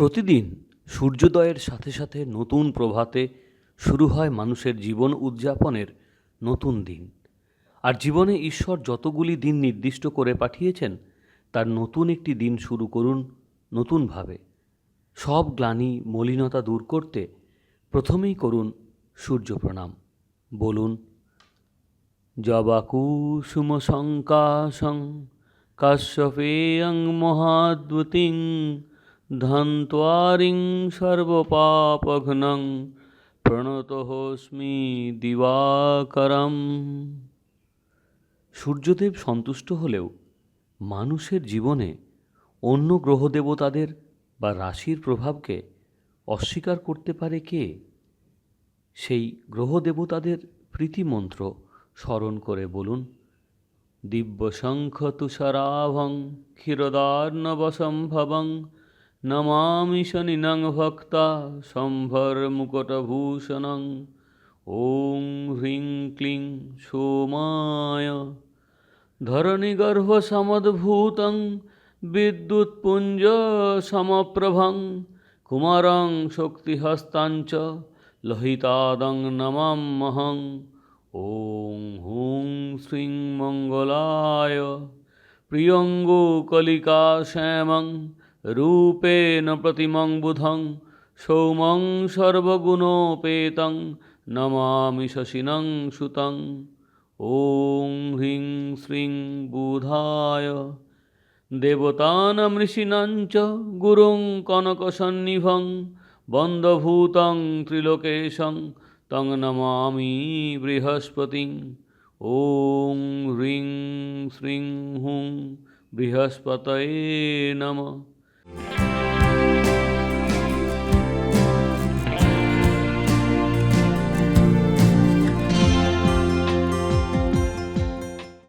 প্রতিদিন সূর্যোদয়ের সাথে সাথে নতুন প্রভাতে শুরু হয় মানুষের জীবন উদযাপনের নতুন দিন। আর জীবনে ঈশ্বর যতগুলি দিন নির্দিষ্ট করে পাঠিয়েছেন, তার নতুন একটি দিন শুরু করুন নতুনভাবে। সব গ্লানি মলিনতা দূর করতে প্রথমেই করুন সূর্য প্রণাম বলুন জবাকুসুমশঙ্কাশং কাশ্যপেয়ং মহাদ্ভুতিং ধন্ত্বারিং সর্বপাপঘ্নং প্রণতহস্মি দিবাকরম সূর্যদেব সন্তুষ্ট হলেও মানুষের জীবনে অন্য গ্রহ দেবতাদের বা রাশির প্রভাবকে অস্বীকার করতে পারে কে? সেই গ্রহ দেবতাদের প্রীতিমন্ত্র স্মরণ করে বলুন। দিব্যশঙ্খ তুষারাভং ক্ষীরদার্ণবসম্ভবং নমামি শনিনং ভক্তা সম্ভর মুকুটভূষণং। ওং হ্রিং ক্লিং সোমায়। ধরণী ধরণীগর্ভসমদ্ভূতং বিদ্যুৎপুঞ্জ সমপ্রভং, কুমারং শক্তিহস্তাঞ্চ, লহিতাদং নমাম্যহং ওং হুং শ্রীং মঙ্গলায়। প্রিয়ঙ্গো কলিকা শ্যামং রূপেণ প্রতিমং বুধং, সৌমং সর্বগুণোপেতং, নমামি শশিনং সুতং। ওং হ্রিং শ্রীং বুধায়। দেবতানমৃষিণঞ্চ গুরুং কনকসন্নিভং, বন্ধভূতং ত্রিলোকেশং, তং নমামি বৃহস্পতি। ওং হ্রিং শ্রীং হুং বৃহস্পতয়ে নমঃ।